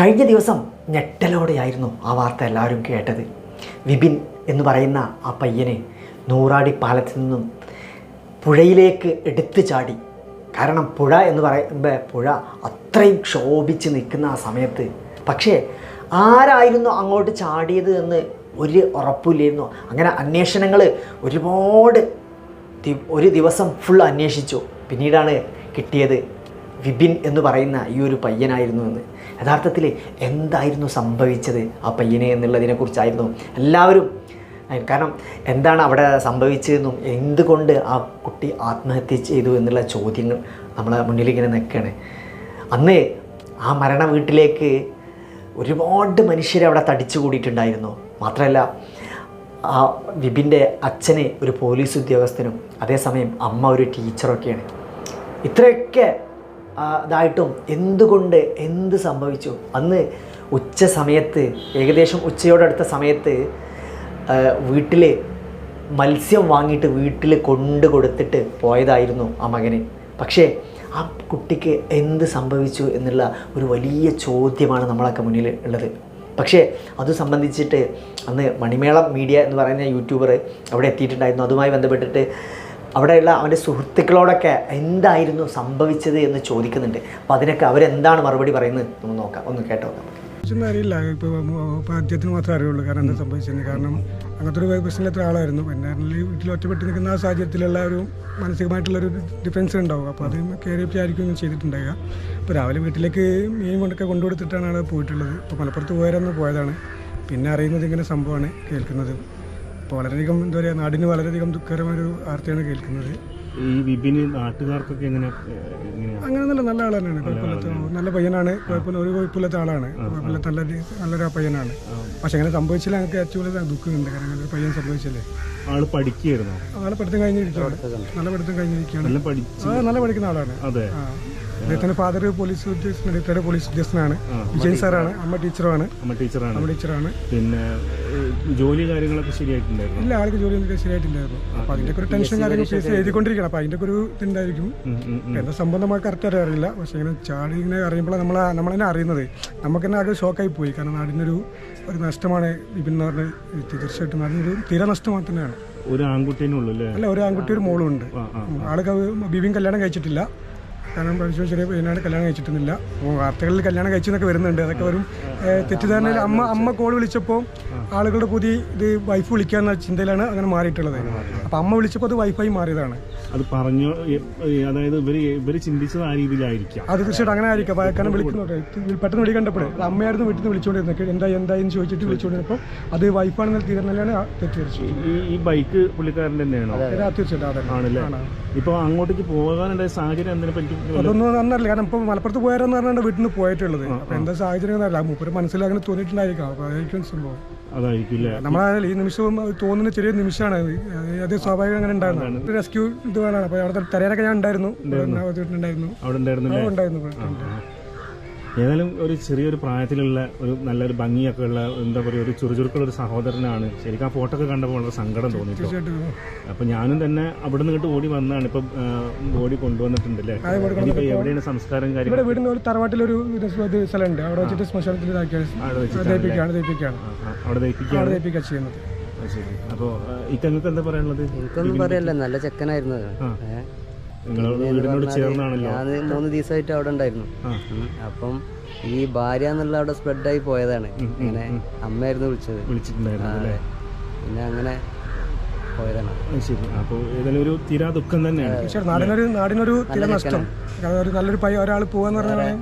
കഴിഞ്ഞ ദിവസം ഞെട്ടലോടെയായിരുന്നു ആ വാർത്ത എല്ലാവരും കേട്ടത്. വിപിൻ എന്ന് പറയുന്ന ആ പയ്യനെ നൂറാടി പാലത്തിൽ നിന്നും പുഴയിലേക്ക് എടുത്തു ചാടി. കാരണം പുഴ എന്ന് പറയുമ്പോൾ പുഴ അത്രയും ക്ഷോഭിച്ച് നിൽക്കുന്ന ആ സമയത്ത്. പക്ഷേ ആരായിരുന്നു അങ്ങോട്ട് ചാടിയത് എന്ന് ഒരു ഉറപ്പില്ലായിരുന്നു അങ്ങനെ അന്വേഷണങ്ങൾ ഒരുപാട് ഒരു ദിവസം ഫുൾ അന്വേഷിച്ചു. പിന്നീടാണ് കിട്ടിയത് വിപിൻ എന്ന് പറയുന്ന ഈ ഒരു പയ്യനായിരുന്നു എന്ന്. യഥാർത്ഥത്തിൽ എന്തായിരുന്നു സംഭവിച്ചത് ആ പയ്യനെ എന്നുള്ളതിനെക്കുറിച്ചായിരുന്നു എല്ലാവരും കാരണം എന്താണ് അവിടെ സംഭവിച്ചതെന്നും എന്തുകൊണ്ട് ആ കുട്ടി ആത്മഹത്യ ചെയ്തു എന്നുള്ള ചോദ്യങ്ങൾ നമ്മളെ മുന്നിലിങ്ങനെ നിൽക്കുകയാണ്. അന്ന് ആ മരണ വീട്ടിലേക്ക് ഒരുപാട് മനുഷ്യരെ അവിടെ തടിച്ചു കൂടിയിട്ടുണ്ടായിരുന്നു. മാത്രമല്ല ആ വിപിന്റെ അച്ഛനെ ഒരു പോലീസ് ഉദ്യോഗസ്ഥനും അതേസമയം അമ്മ ഒരു ടീച്ചറൊക്കെയാണ്. ഇത്രയൊക്കെ ഇതായിട്ടും എന്തുകൊണ്ട് എന്ത് സംഭവിച്ചു? അന്ന് ഉച്ച സമയത്ത് ഏകദേശം ഉച്ചയോടടുത്ത സമയത്ത് വീട്ടിൽ മത്സ്യം വാങ്ങിയിട്ട് വീട്ടിൽ കൊണ്ടു കൊടുത്തിട്ട് പോയതായിരുന്നു ആ മകന്. പക്ഷേ ആ കുട്ടിക്ക് എന്ത് സംഭവിച്ചു എന്നുള്ള ഒരു വലിയ ചോദ്യമാണ് നമ്മളൊക്കെ മുന്നിൽ ഉള്ളത്. പക്ഷേ അത് സംബന്ധിച്ചിട്ട് അന്ന് മണിമേളം മീഡിയ എന്ന് പറയുന്ന യൂട്യൂബർ അവിടെ എത്തിയിട്ടുണ്ടായിരുന്നു. അതുമായി ബന്ധപ്പെട്ടിട്ട് അവിടെയുള്ള അവന്റെ സുഹൃത്തുക്കളോടൊക്കെ എന്തായിരുന്നു സംഭവിച്ചത് എന്ന് ചോദിക്കുന്നുണ്ട്. അപ്പോൾ അതിനൊക്കെ അവരെന്താണ് മറുപടി പറയുന്നത് നമുക്ക് നോക്കാം. ഒന്ന് കേട്ടോ അറിയില്ല ഇപ്പോൾ അദ്ദേഹത്തിന് മാത്രമേ അറിയുള്ളൂ. കാരണം എന്താ സംഭവിച്ചത് കാരണം അങ്ങനത്തെ ഒരു പ്രശ്നമില്ലാത്ത ആളായിരുന്നു. പിന്നെ വീട്ടിൽ ഒറ്റപ്പെട്ട് നിൽക്കുന്ന ആ സാഹചര്യത്തിലുള്ള ഒരു മാനസികമായിട്ടുള്ളൊരു ഡിഫറൻസ് ഉണ്ടാവും. അപ്പോൾ അത് കയറിയൊക്കെ ആയിരിക്കും ചെയ്തിട്ടുണ്ടാവുക. അപ്പോൾ രാവിലെ വീട്ടിലേക്ക് മീൻ കൊണ്ടൊക്കെ കൊണ്ടുകൊടുത്തിട്ടാണ് ആൾ പോയിട്ടുള്ളത്. അപ്പോൾ മലപ്പുറത്ത് പോയാലൊന്ന് പോയതാണ്. പിന്നെ അറിയുന്നത് ഇങ്ങനെ സംഭവമാണ് കേൾക്കുന്നത്. അപ്പോൾ വളരെയധികം എന്താ പറയുക നാടിന് വളരെയധികം ദുഃഖകരമായൊരു വാർത്തയാണ് കേൾക്കുന്നത്. ഈ വിപിന് നാട്ടുകാർക്കൊക്കെ എങ്ങനെ അങ്ങനെ നല്ല നല്ല ആൾ തന്നെയാണ്. കുഴപ്പമില്ലാത്ത നല്ല പയ്യനാണ്. കുഴപ്പമില്ല ഒരു കുഴപ്പമില്ലാത്ത ആളാണ്. കുഴപ്പമില്ലാത്ത നല്ല നല്ലൊരു പയ്യനാണ്. പക്ഷെ അങ്ങനെ സംഭവിച്ചില്ല ഞങ്ങൾക്ക് ഏറ്റവും കൂടുതൽ ദുഃഖമുണ്ട്. കാരണം ഒരു പയ്യൻ സംഭവിച്ചല്ലേ? ആൾ പഠിക്കുകയായിരുന്നു? ആൾ പഠിത്തം കഴിഞ്ഞിരിക്കുകയാണ്. നല്ല പഠിത്തം കഴിഞ്ഞിരിക്കുകയാണ്. നല്ല പഠിക്കുന്ന ആളാണ്. അതെ. ആ. അദ്ദേഹത്തിന്റെ ഫാദർ പോലീസ് ഉദ്യോഗസ്ഥൻ റിട്ടയർഡ് പോലീസ് ഉദ്യോഗസ്ഥനാണ്. വിജയൻ സാറാണ്. അമ്മ ടീച്ചറുമാണ്. അമ്മ ടീച്ചറാണ്. അമ്മ ടീച്ചറാണ്. പിന്നെ ജോലി കാര്യങ്ങളൊക്കെ ശരിയായിട്ടുണ്ടായിരുന്നു? ഇല്ല ആൾക്ക് ജോലി ഒന്നും ശരിയായിട്ടില്ലായിരുന്നു അപ്പൊ അതിന്റെ ഒരു ടെൻഷൻ കാര്യങ്ങൾ ഫേസ് എഴുതിക്കൊണ്ടിരിക്കണം അപ്പൊ അതിന്റെ ഒരു ഇതുണ്ടായിരിക്കും. എന്താ സംബന്ധം നമുക്ക് കറക്റ്റ് അറിയില്ല. പക്ഷെ ഇങ്ങനെ ചാടി ഇങ്ങനെ അറിയുമ്പോൾ നമ്മൾ നമ്മൾ തന്നെ അറിയുന്നത്. നമുക്ക് തന്നെ ആകെ ഷോക്കായി പോയി. കാരണം നാടിനൊരു ഒരു നഷ്ടമാണ് വിപിൻ എന്ന് പറഞ്ഞ തീർച്ചയായിട്ടും നാടിനൊരു തീരെ നഷ്ടമാണ് തന്നെയാണ്. ഒരു ആൺകുട്ടീനെ ഉള്ളൂ അല്ലേ? അല്ല ഒരു ആൺകുട്ടി ഒരു മോളും ഉണ്ട്. ആ, ആ. ആൾക്ക് ബിബിൻ കല്യാണം കഴിച്ചിട്ടില്ല. കാരണം പഠിച്ചു ചെറിയ പയ്യനാണ് കല്യാണം കഴിച്ചിട്ടൊന്നുമില്ല. അപ്പോൾ വാർത്തകളിൽ കല്യാണം കഴിച്ചെന്നൊക്കെ വരുന്നുണ്ട്. അതൊക്കെ വരും. തെറ്റിദ്ധാരണയിൽ അമ്മ അമ്മ കോൾ വിളിച്ചപ്പോൾ ആളുകളുടെ പുതിയ ഇത് വൈഫ് വിളിക്കാന്ന ചിന്തയിലാണ് അങ്ങനെ മാറിയിട്ടുള്ളത്. അപ്പൊ അമ്മ വിളിച്ചപ്പോൾ അത് വൈഫായി മാറിയതാണ്. അത് പറഞ്ഞു അതായത് ഇവർ ഇവർ ചിന്തിച്ചത് ആ രീതിയിലായിരിക്കാം. അത് തീർച്ചയായിട്ടും അങ്ങനെ ആയിരിക്കും. വയക്കാനും കാരണം വിളിക്കുന്നുണ്ട് പെട്ടെന്ന് വിളി കണ്ടപ്പോൾ അമ്മയായിരുന്നു വീട്ടിൽ നിന്ന് വിളിച്ചുകൊണ്ടിരുന്നത്. എന്താ എന്തായി എന്ന് ചോദിച്ചിട്ട് വിളിച്ചുകൊണ്ടിരുന്നപ്പോൾ അത് വൈഫാണെന്ന് തീരുമാനമാണ് തെറ്റിദ്ധരിച്ചു ഈ ബൈക്ക് പുള്ളിക്കാരൻ തന്നെയാണോ? തീർച്ചയായിട്ടും ആണല്ലേ? ഇപ്പൊ അങ്ങോട്ടേക്ക് പോകാനുണ്ടായ സാഹചര്യം? എന്തിനെ പറ്റി? അതൊന്നും നന്നറിയില്ല കാരണം ഇപ്പോൾ മലപ്പുറത്ത് പോയാരെന്ന് പറഞ്ഞാൽ വീട്ടിൽ നിന്ന് പോയിട്ടുള്ളത്. അപ്പോൾ എന്താ സാഹചര്യം എന്നറിയില്ല. മൂപ്പര് തോന്നിയിട്ടുണ്ടായിരിക്കാം. അപ്പോൾ അതായിരിക്കും സംഭവം. അതായിരിക്കും നമ്മളായാലും ഈ നിമിഷവും തോന്നുന്ന ചെറിയ നിമിഷമാണ്. അത്. സ്വാഭാവികം അങ്ങനെ ഉണ്ടായിരുന്നു. റെസ്ക്യൂ ഇത് വേണമാണ്. അപ്പോൾ അവിടുത്തെ തെരയിലൊക്കെ ഞാൻ ഉണ്ടായിരുന്നു. ഉണ്ടായിരുന്നു. ഉണ്ടായിരുന്നു. ഏതായാലും ഒരു ചെറിയൊരു പ്രായത്തിലുള്ള ഒരു നല്ലൊരു ഭംഗിയൊക്കെ ഉള്ള എന്താ പറയുക ഒരു ചുറുചുറുക്കുള്ള ഒരു സഹോദരനാണ്. ശരിക്കും ആ ഫോട്ടോ ഒക്കെ കണ്ടപ്പോൾ വളരെ സങ്കടം തോന്നി. അപ്പൊ ഞാനും തന്നെ അവിടെ നിന്ന് ഓടി വന്നാണ്. ഇപ്പൊ ഓടി കൊണ്ടുവന്നിട്ടുണ്ട് അല്ലേ ഇനിയിപ്പോ എവിടെയാണ് സംസ്കാരം കാര്യം ഇവിടെ വീടിന് ഒരു തറവാട്ടിലൊരു സ്ഥലമുണ്ട്. അവിടെ വെച്ചിട്ട് ശ്മശാനത്തിൽ അവിടെ ദയിപ്പിക്കുകയാണ് ചെയ്യുന്നത്. ആ, ശരി. അപ്പോ ഇക്കങ്ങൾക്ക് എന്താ പറയാനുള്ളത്? എനിക്കൊന്നും പറയല്ല നല്ല ചെക്കനായിരുന്നു. ഞാൻ മൂന്ന് ദിവസമായിട്ട് അവിടെ ഉണ്ടായിരുന്നു. അപ്പം ഈ ഭാര്യ എന്നുള്ള അവിടെ സ്പ്രെഡായി പോയതാണ്. ഇങ്ങനെ അമ്മയായിരുന്നു വിളിച്ചത്. പിന്നെ അങ്ങനെ പോയതാണ്. ശരി. അപ്പോൾ ഏതായാലും ഒരു തീരാ ദുഃഖം തന്നെയാണ്. നാടിനൊരു നാടിനൊരു നല്ലൊരു പയ്യ ഒരാൾ പോവാന്ന് പറഞ്ഞാൽ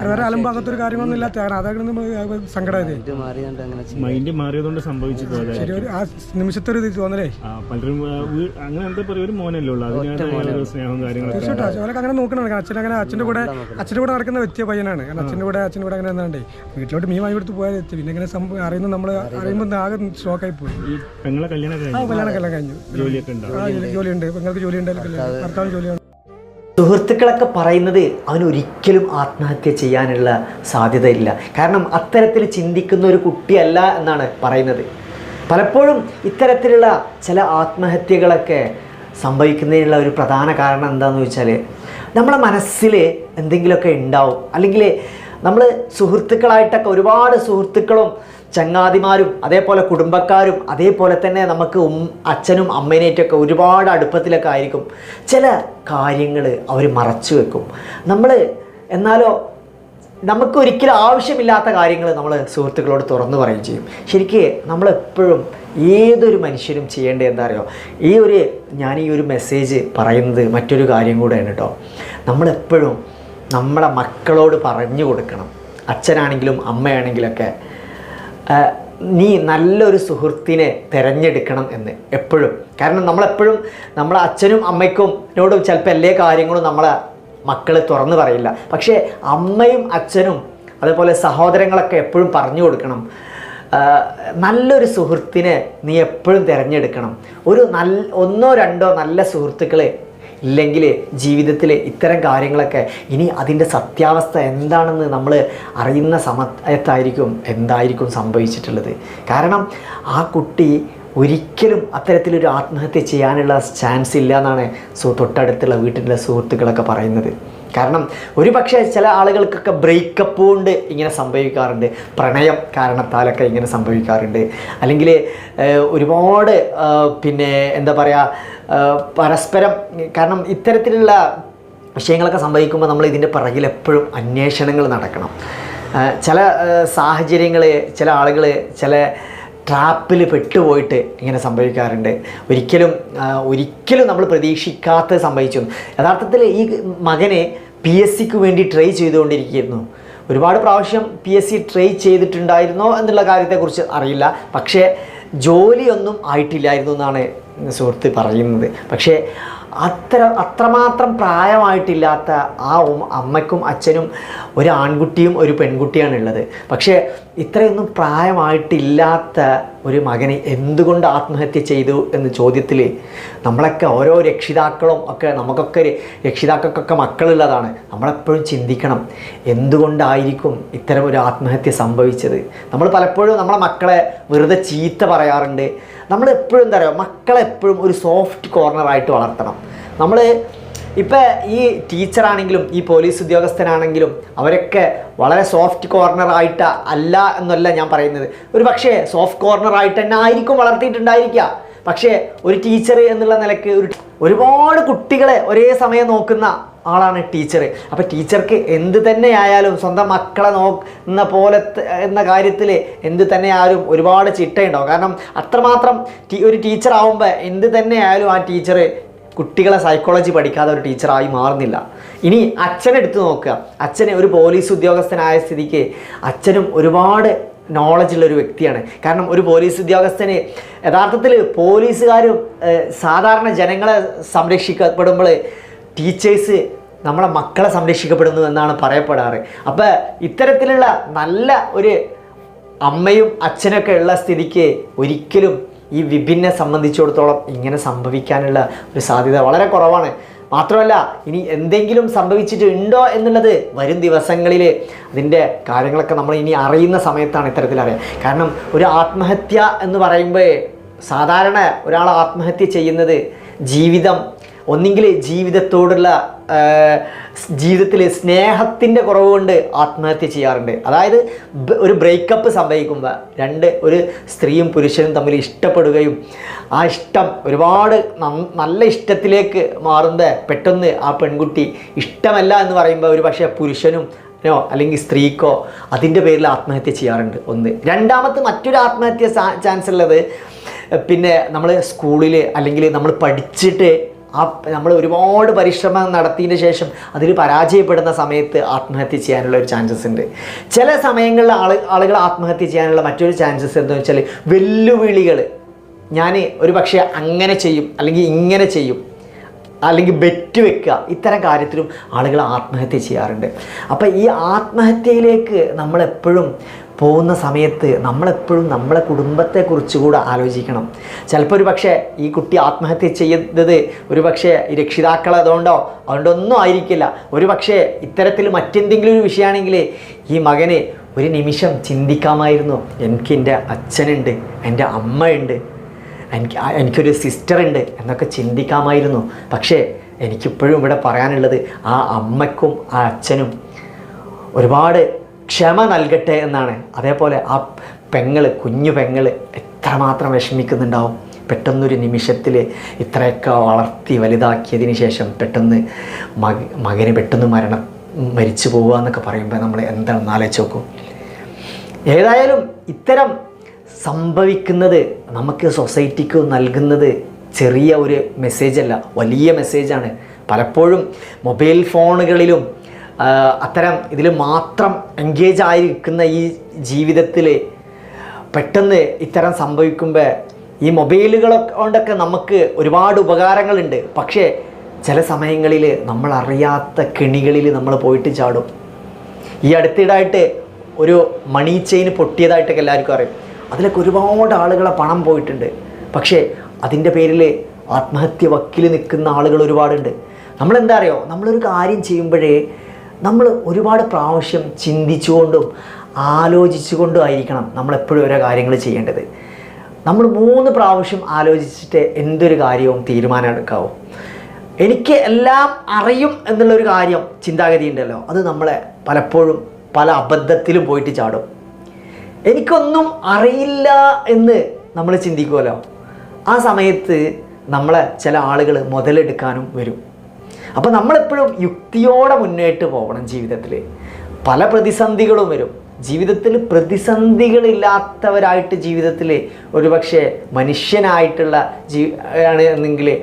വേറെ അലമ്പാകത്തൊരു കാര്യമൊന്നുമില്ല കാരണം നമ്മൾ സങ്കടമായത്. ചെയ്തു. മൈൻഡ് മാറിയതുകൊണ്ട് സംഭവിച്ചു ശരി ഒരു ആ നിമിഷത്തെ ഒരു ഇത് തോന്നലേ? പലരും വീ- അങ്ങനെ എന്താ പറയുക ഒരു മോനല്ലേ ഉള്ളൂ. അതിന് ഒരു സ്നേഹവും കാര്യങ്ങളൊക്കെ തീർച്ചയായിട്ടും. അവരൊക്കെ അങ്ങനെ നോക്കണം കാരണം അച്ഛൻ അങ്ങനെ അച്ഛന്റെ കൂടെ അച്ഛന്റെ കൂടെ നടക്കുന്ന വ്യക്തിയ പയ്യനാണ്. കാരണം അച്ഛന്റെ കൂടെ അച്ഛന്റെ കൂടെ അങ്ങനെ എന്താണ്ടേ വീട്ടിലോട്ട് മീൻ വാങ്ങി കൊടുത്ത് പോയാൽ എത്തി. പിന്നെ ഇങ്ങനെ സംഭവം അറിയുന്നത് നമ്മൾ അറിയുമ്പോൾ ആകെ ഷോക്കായി പോയി. ഈ പെങ്ങളെ കല്യാണം ആ കഴിഞ്ഞു. കല്യാണം എല്ലാം കഴിഞ്ഞു. ജോലിയൊക്കെ ഉണ്ട്? ആ ജോലി- ജോലിയുണ്ട്. നിങ്ങൾക്ക് ജോലി ഉണ്ടായാലും ഭർത്താവിന് ജോലിയാണ് സുഹൃത്തുക്കളൊക്കെ പറയുന്നത് അവനൊരിക്കലും ആത്മഹത്യ ചെയ്യാനുള്ള സാധ്യതയില്ല. കാരണം അത്തരത്തിൽ ചിന്തിക്കുന്ന ഒരു കുട്ടിയല്ല എന്നാണ് പറയുന്നത്. പലപ്പോഴും ഇത്തരത്തിലുള്ള ചില ആത്മഹത്യകളൊക്കെ സംഭവിക്കുന്നതിനുള്ള ഒരു പ്രധാന കാരണം എന്താണെന്ന് വെച്ചാൽ നമ്മളെ മനസ്സിൽ എന്തെങ്കിലുമൊക്കെ ഉണ്ടാവും. അല്ലെങ്കിൽ നമ്മൾ സുഹൃത്തുക്കളായിട്ടൊക്കെ ഒരുപാട് സുഹൃത്തുക്കളും ചങ്ങാതിമാരും അതേപോലെ കുടുംബക്കാരും അതേപോലെ തന്നെ നമുക്ക് ഉം അച്ഛനും അമ്മേനേറ്റൊക്കെ ഒരുപാട് അടുപ്പത്തിലൊക്കെ ആയിരിക്കും. ചില കാര്യങ്ങൾ അവർ മറച്ചു വെക്കും. നമ്മൾ എന്നാലോ നമുക്ക് ഒരിക്കലും ആവശ്യമില്ലാത്ത കാര്യങ്ങൾ നമ്മൾ സുഹൃത്തുക്കളോട് തുറന്നു പറയുകയും ചെയ്യും. ശരിക്ക് നമ്മളെപ്പോഴും ഏതൊരു മനുഷ്യരും ചെയ്യേണ്ടത് എന്താ അറിയോ ഈ ഒരു ഞാൻ ഈ ഒരു മെസ്സേജ് പറയുന്നത് മറ്റൊരു കാര്യം കൂടെയാണ് കേട്ടോ നമ്മളെപ്പോഴും നമ്മളെ മക്കളോട് പറഞ്ഞു കൊടുക്കണം. അച്ഛനാണെങ്കിലും അമ്മയാണെങ്കിലൊക്കെ നീ നല്ലൊരു സുഹൃത്തിനെ തിരഞ്ഞെടുക്കണം എന്ന് എപ്പോഴും. കാരണം നമ്മളെപ്പോഴും നമ്മളെ അച്ഛനും അമ്മയ്ക്കും നോടും ചിലപ്പോൾ എല്ലാ കാര്യങ്ങളും നമ്മളെ മക്കൾ തുറന്നു പറയില്ല. പക്ഷേ അമ്മയും അച്ഛനും അതേപോലെ സഹോദരങ്ങളൊക്കെ എപ്പോഴും പറഞ്ഞു കൊടുക്കണം. നല്ലൊരു സുഹൃത്തിനെ നീ എപ്പോഴും തിരഞ്ഞെടുക്കണം. ഒരു നല്ല ഒന്നോ രണ്ടോ നല്ല സുഹൃത്തുക്കളെ ഇല്ലെങ്കിൽ ജീവിതത്തിൽ ഇത്തരം കാര്യങ്ങളൊക്കെ ഇനി അതിന്റെ സത്യാവസ്ഥ എന്താണെന്ന് നമ്മൾ അറിയുന്ന സമയത്തായിരിക്കും എന്തായിരിക്കും സംഭവിച്ചിട്ടുള്ളത്. കാരണം ആ കുട്ടി ഒരിക്കലും അത്തരത്തിലൊരു ആത്മഹത്യ ചെയ്യാനുള്ള ചാൻസ് ഇല്ല എന്നാണ് സു തൊട്ടടുത്തുള്ള വീട്ടിലുള്ള സുഹൃത്തുക്കളൊക്കെ പറയുന്നത്. കാരണം ഒരു പക്ഷേ ചില ആളുകൾക്കൊക്കെ ബ്രേക്കപ്പ് കൊണ്ട് ഇങ്ങനെ സംഭവിക്കാറുണ്ട്. പ്രണയം കാരണത്താലൊക്കെ ഇങ്ങനെ സംഭവിക്കാറുണ്ട്. അല്ലെങ്കിൽ ഒരുപാട് പിന്നെ എന്താ പറയുക പരസ്പരം കാരണം ഇത്തരത്തിലുള്ള വിഷയങ്ങളൊക്കെ സംഭവിക്കുമ്പോൾ നമ്മൾ ഇതിന്റെ പിറകിൽ എപ്പോഴും അന്വേഷണങ്ങൾ നടക്കണം. ചില സാഹചര്യങ്ങൾ ചില ആളുകൾ ചില ട്രാപ്പിൽ പെട്ടുപോയിട്ട് ഇങ്ങനെ സംഭവിക്കാറുണ്ട്. ഒരിക്കലും ഒരിക്കലും നമ്മൾ പ്രതീക്ഷിക്കാത്ത സംഭവിച്ചു. യഥാർത്ഥത്തിൽ ഈ മകനെ പി എസ് സിക്ക് വേണ്ടി ട്രൈ ചെയ്തുകൊണ്ടിരിക്കുന്നു. ഒരുപാട് പ്രാവശ്യം പി എസ് സി ട്രൈ ചെയ്തിട്ടുണ്ടായിരുന്നോ എന്നുള്ള കാര്യത്തെക്കുറിച്ച് അറിയില്ല. പക്ഷേ ജോലിയൊന്നും ആയിട്ടില്ലായിരുന്നു എന്നാണ് സുഹൃത്ത് പറയുന്നത്. പക്ഷേ അത്ര അത്രമാത്രം പ്രായമായിട്ടില്ലാത്ത ആ അമ്മയ്ക്കും അച്ഛനും ഒരു ആൺകുട്ടിയും ഒരു പെൺകുട്ടിയാണ് ഉള്ളത് പക്ഷേ ഇത്രയൊന്നും പ്രായമായിട്ടില്ലാത്ത ഒരു മകനെ എന്തുകൊണ്ട് ആത്മഹത്യ ചെയ്തു എന്ന ചോദ്യത്തിൽ നമ്മളൊക്കെ ഓരോ രക്ഷിതാക്കളും ഒക്കെ നമുക്കൊക്കെ രക്ഷിതാക്കൾക്കൊക്കെ മക്കളുള്ളതാണ്. നമ്മളെപ്പോഴും ചിന്തിക്കണം എന്തുകൊണ്ടായിരിക്കും ഇത്തരം ഒരു ആത്മഹത്യ സംഭവിച്ചത്? നമ്മൾ പലപ്പോഴും നമ്മളെ മക്കളെ വെറുതെ ചീത്ത പറയാറുണ്ട്. നമ്മൾ എപ്പോഴും എന്താ പറയുക മക്കളെ എപ്പോഴും ഒരു സോഫ്റ്റ് കോർണറായിട്ട് വളർത്തണം. നമ്മൾ ഇപ്പം ഈ ടീച്ചറാണെങ്കിലും ഈ പോലീസ് ഉദ്യോഗസ്ഥനാണെങ്കിലും അവരൊക്കെ വളരെ സോഫ്റ്റ് കോർണറായിട്ട് അല്ല എന്നല്ല ഞാൻ പറയുന്നത്. ഒരു പക്ഷേ സോഫ്റ്റ് കോർണറായിട്ട് തന്നെ ആയിരിക്കും വളർത്തിയിട്ടുണ്ടായിരിക്കുക. പക്ഷേ ഒരു ടീച്ചർ എന്നുള്ള നിലയ്ക്ക് ഒരു ഒരുപാട് കുട്ടികളെ ഒരേ സമയം നോക്കുന്ന ആളാണ് ടീച്ചർ അപ്പോൾ ടീച്ചർക്ക് എന്ത് തന്നെ ആയാലും സ്വന്തം മക്കളെ നോക്കുന്ന പോലെ എന്ന കാര്യത്തിൽ എന്ത് തന്നെ ആയാലും ഒരുപാട് ചിട്ടയുണ്ടാവും. കാരണം അത്രമാത്രം ഒരു ടീച്ചർ ആവുമ്പോൾ എന്ത് തന്നെ ആയാലും ആ ടീച്ചർ കുട്ടികളെ സൈക്കോളജി പഠിക്കാതെ ഒരു ടീച്ചറായി മാറുന്നില്ല. ഇനി അച്ഛനെടുത്ത് നോക്കുക. അച്ഛനെ ഒരു പോലീസ് ഉദ്യോഗസ്ഥനായ സ്ഥിതിക്ക് അച്ഛനും ഒരുപാട് നോളജ് ഉള്ള ഒരു വ്യക്തിയാണ്. കാരണം ഒരു പോലീസ് ഉദ്യോഗസ്ഥന് യഥാർത്ഥത്തിൽ പോലീസുകാരും സാധാരണ ജനങ്ങളെ സംരക്ഷിക്കപ്പെടുമ്പോൾ ടീച്ചേഴ്സ് നമ്മളെ മക്കളെ സംരക്ഷിക്കപ്പെടുന്നു എന്നാണ് പറയപ്പെടാറ്. അപ്പോൾ ഇത്തരത്തിലുള്ള നല്ല ഒരു അമ്മയും അച്ഛനൊക്കെ ഉള്ള സ്ഥിതിക്ക് ഒരിക്കലും ഈ വിഭിന്നെ സംബന്ധിച്ചിടത്തോളം ഇങ്ങനെ സംഭവിക്കാനുള്ള ഒരു സാധ്യത വളരെ കുറവാണ്. മാത്രമല്ല ഇനി എന്തെങ്കിലും സംഭവിച്ചിട്ടുണ്ടോ എന്നുള്ളത് വരും ദിവസങ്ങളിൽ അതിന്റെ കാര്യങ്ങളൊക്കെ നമ്മൾ ഇനി അറിയുന്ന സമയത്താണ് ഇത്തരത്തിൽ അറിയാം. കാരണം ഒരു ആത്മഹത്യ എന്ന് പറയുമ്പോൾ സാധാരണ ഒരാൾ ആത്മഹത്യ ചെയ്യുന്നത് ജീവിതം ഒന്നെങ്കിൽ ജീവിതത്തോടുള്ള ജീവിതത്തിൽ സ്നേഹത്തിന്റെ കുറവ് കൊണ്ട് ആത്മഹത്യ ചെയ്യാറുണ്ട്. അതായത് ഒരു ബ്രേക്കപ്പ് സംഭവിക്കുമ്പോൾ രണ്ട് ഒരു സ്ത്രീയും പുരുഷനും തമ്മിൽ ഇഷ്ടപ്പെടുകയും ആ ഇഷ്ടം ഒരുപാട് നല്ല ഇഷ്ടത്തിലേക്ക് മാറുമ്പോൾ പെട്ടെന്ന് ആ പെൺകുട്ടി ഇഷ്ടമല്ല എന്ന് പറയുമ്പോൾ ഒരു പക്ഷേ പുരുഷനും അല്ലെങ്കിൽ സ്ത്രീക്കോ അതിന്റെ പേരിൽ ആത്മഹത്യ ചെയ്യാറുണ്ട്. ഒന്ന്. രണ്ടാമത്തെ മറ്റൊരു ആത്മഹത്യ ചാൻസ് ഉള്ളത് പിന്നെ നമ്മൾ സ്കൂളിൽ അല്ലെങ്കിൽ നമ്മൾ പഠിച്ചിട്ട് ആ നമ്മൾ ഒരുപാട് പരിശ്രമം നടത്തിയതിന് ശേഷം അതിൽ പരാജയപ്പെടുന്ന സമയത്ത് ആത്മഹത്യ ചെയ്യാനുള്ള ഒരു ചാൻസസ് ഉണ്ട്. ചില സമയങ്ങളിൽ ആൾ ആളുകൾ ആത്മഹത്യ ചെയ്യാനുള്ള മറ്റൊരു ചാൻസസ് എന്താണെന്ന് വെച്ചാൽ വെല്ലുവിളികൾ ഞാൻ ഒരു പക്ഷേ അങ്ങനെ ചെയ്യും അല്ലെങ്കിൽ ഇങ്ങനെ ചെയ്യും. അല്ലെങ്കിൽ ബെറ്റ് വെക്കുക. ഇത്തരം കാര്യത്തിലും ആളുകൾ ആത്മഹത്യ ചെയ്യാറുണ്ട്. അപ്പോൾ ഈ ആത്മഹത്യയിലേക്ക് നമ്മളെപ്പോഴും പോകുന്ന സമയത്ത് നമ്മളെപ്പോഴും നമ്മളെ കുടുംബത്തെക്കുറിച്ച് കൂടെ ആലോചിക്കണം. ചിലപ്പോൾ ഒരു പക്ഷേ ഈ കുട്ടി ആത്മഹത്യ ചെയ്തത് ഒരു പക്ഷേ രക്ഷിതാക്കൾ അതുകൊണ്ടോ അതുകൊണ്ടൊന്നും ആയിരിക്കില്ല. ഒരു പക്ഷേ ഇത്തരത്തിൽ മറ്റെന്തെങ്കിലും ഒരു വിഷയമാണെങ്കിൽ ഈ മകന് ഒരു നിമിഷം ചിന്തിക്കാമായിരുന്നു. എനിക്ക് എന്റെ അച്ഛനുണ്ട് എന്റെ അമ്മയുണ്ട് എനിക്ക് എനിക്കൊരു സിസ്റ്റർ ഉണ്ട് എന്നൊക്കെ ചിന്തിക്കാമായിരുന്നു. പക്ഷേ എനിക്കിപ്പോഴും ഇവിടെ പറയാനുള്ളത് ആ അമ്മയ്ക്കും ആ അച്ഛനും ഒരുപാട് ക്ഷമ നൽകട്ടെ എന്നാണ്. അതേപോലെ ആ പെങ്ങൾ കുഞ്ഞു പെങ്ങൾ എത്രമാത്രം വിഷമിക്കുന്നുണ്ടാവും. പെട്ടെന്നൊരു നിമിഷത്തിൽ ഇത്രയൊക്കെ വളർത്തി വലുതാക്കിയതിന് ശേഷം പെട്ടെന്ന് മക മകന് പെട്ടെന്ന് മരണം മരിച്ചു പോവുക എന്നൊക്കെ പറയുമ്പോൾ നമ്മൾ എന്താണെന്ന് ആലോചിച്ച് നോക്കും. ഏതായാലും ഇത്തരം സംഭവിക്കുന്നത് നമുക്ക് സൊസൈറ്റിക്ക് നൽകുന്നത് ചെറിയ ഒരു മെസ്സേജ് അല്ല വലിയ മെസ്സേജാണ് പലപ്പോഴും മൊബൈൽ ഫോണുകളിലും അത്തരം ഇതിൽ മാത്രം എൻഗേജ് ആയിരിക്കുന്ന ഈ ജീവിതത്തിൽ പെട്ടെന്ന് ഇത്തരം സംഭവിക്കുമ്പോൾ ഈ മൊബൈലുകളൊക്കെ കൊണ്ടൊക്കെ നമുക്ക് ഒരുപാട് ഉപകാരങ്ങളുണ്ട്. പക്ഷേ ചില സമയങ്ങളിൽ നമ്മൾ അറിയാത്ത കെണികളിൽ നമ്മൾ പോയിട്ട് ചാടും. ഈ അടുത്തിടായിട്ട് ഒരു മണി ചെയിൻ പൊട്ടിയതായിട്ടൊക്കെ എല്ലാവർക്കും അറിയും. അതിലൊക്കെ ഒരുപാട് ആളുകളെ പണം പോയിട്ടുണ്ട്. പക്ഷേ അതിന്റെ പേരിൽ ആത്മഹത്യ വക്കിൽ നിൽക്കുന്ന ആളുകൾ ഒരുപാടുണ്ട്. നമ്മളെന്താ അറിയോ നമ്മളൊരു കാര്യം ചെയ്യുമ്പോഴേ നമ്മൾ ഒരുപാട് പ്രാവശ്യം ചിന്തിച്ചുകൊണ്ടും ആലോചിച്ചുകൊണ്ടും ആയിരിക്കണം നമ്മളെപ്പോഴും ഓരോ കാര്യങ്ങൾ ചെയ്യേണ്ടത്. നമ്മൾ മൂന്ന് പ്രാവശ്യം ആലോചിച്ചിട്ട് എന്തൊരു കാര്യവും തീരുമാനം എടുക്കാവോ? എനിക്ക് എല്ലാം അറിയും എന്നുള്ളൊരു കാര്യം ചിന്താഗതി ഉണ്ടല്ലോ അത് നമ്മളെ പലപ്പോഴും പല അബദ്ധത്തിലും പോയിട്ട് ചാടും. എനിക്കൊന്നും അറിയില്ല എന്ന് നമ്മൾ ചിന്തിക്കുമല്ലോ. ആ സമയത്ത് നമ്മളെ ചില ആളുകൾ മുതലെടുക്കാനും വരും. അപ്പോൾ നമ്മളെപ്പോഴും യുക്തിയോടെ മുന്നേറ്റ് പോകണം ജീവിതത്തിൽ. പല പ്രതിസന്ധികളും വരും. ജീവിതത്തിൽ പ്രതിസന്ധികളില്ലാത്തവരായിട്ട് ജീവിതത്തിൽ ഒരുപക്ഷെ മനുഷ്യനായിട്ടുള്ള ജീ ആണ്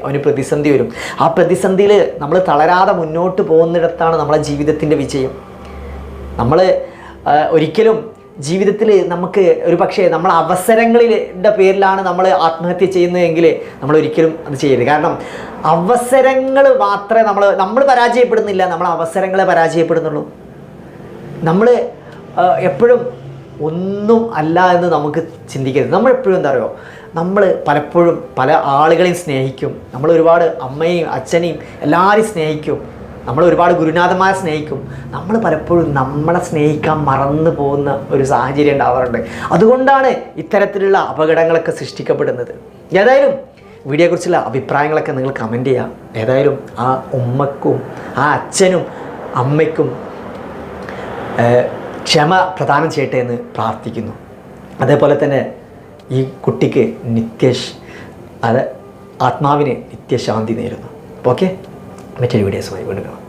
അവന് പ്രതിസന്ധി വരും. ആ പ്രതിസന്ധിയിൽ നമ്മൾ തളരാതെ മുന്നോട്ട് പോകുന്നിടത്താണ് നമ്മളെ ജീവിതത്തിന്റെ വിജയം. നമ്മൾ ഒരിക്കലും ജീവിതത്തിൽ നമുക്ക് ഒരു പക്ഷേ നമ്മൾ അവസരങ്ങളിന്റെ പേരിലാണ് നമ്മൾ ആത്മഹത്യ ചെയ്യുന്നതെങ്കിൽ നമ്മൾ ഒരിക്കലും അത് ചെയ്യരുത്. കാരണം അവസരങ്ങൾ മാത്രമേ നമ്മൾ നമ്മൾ പരാജയപ്പെടുന്നില്ല നമ്മൾ അവസരങ്ങളെ പരാജയപ്പെടുന്നുള്ളൂ. നമ്മൾ എപ്പോഴും ഒന്നും അല്ല എന്ന് നമുക്ക് ചിന്തിക്കരുത്. നമ്മൾ എപ്പോഴും എന്താ പറയുക നമ്മൾ പലപ്പോഴും പല ആളുകളെയും സ്നേഹിക്കും. നമ്മൾ ഒരുപാട് അമ്മയും അച്ഛനെയും എല്ലാവരെയും സ്നേഹിക്കും. നമ്മൾ ഒരുപാട് ഗുരുനാഥന്മാരെ സ്നേഹിക്കും. നമ്മൾ പലപ്പോഴും നമ്മളെ സ്നേഹിക്കാൻ മറന്നു പോകുന്ന ഒരു സാഹചര്യം ഉണ്ടാവാറുണ്ട്. അതുകൊണ്ടാണ് ഇത്തരത്തിലുള്ള അപകടങ്ങളൊക്കെ സൃഷ്ടിക്കപ്പെടുന്നത്. ഏതായാലും വീഡിയോയെക്കുറിച്ചുള്ള അഭിപ്രായങ്ങളൊക്കെ നിങ്ങൾ കമന്റ് ചെയ്യാം. ഏതായാലും ആ ഉമ്മക്കും ആ അച്ഛനും അമ്മയ്ക്കും ക്ഷമ പ്രദാനം ചെയ്യട്ടെ എന്ന് പ്രാർത്ഥിക്കുന്നു. അതേപോലെ തന്നെ ഈ കുട്ടിക്ക് നിത്യശ് അത് ആത്മാവിന് നിത്യശാന്തി നേരുന്നു. ഓക്കെ? മറ്റൊരു വീഡിയോസുമായി വീണ്ടും കാണാം.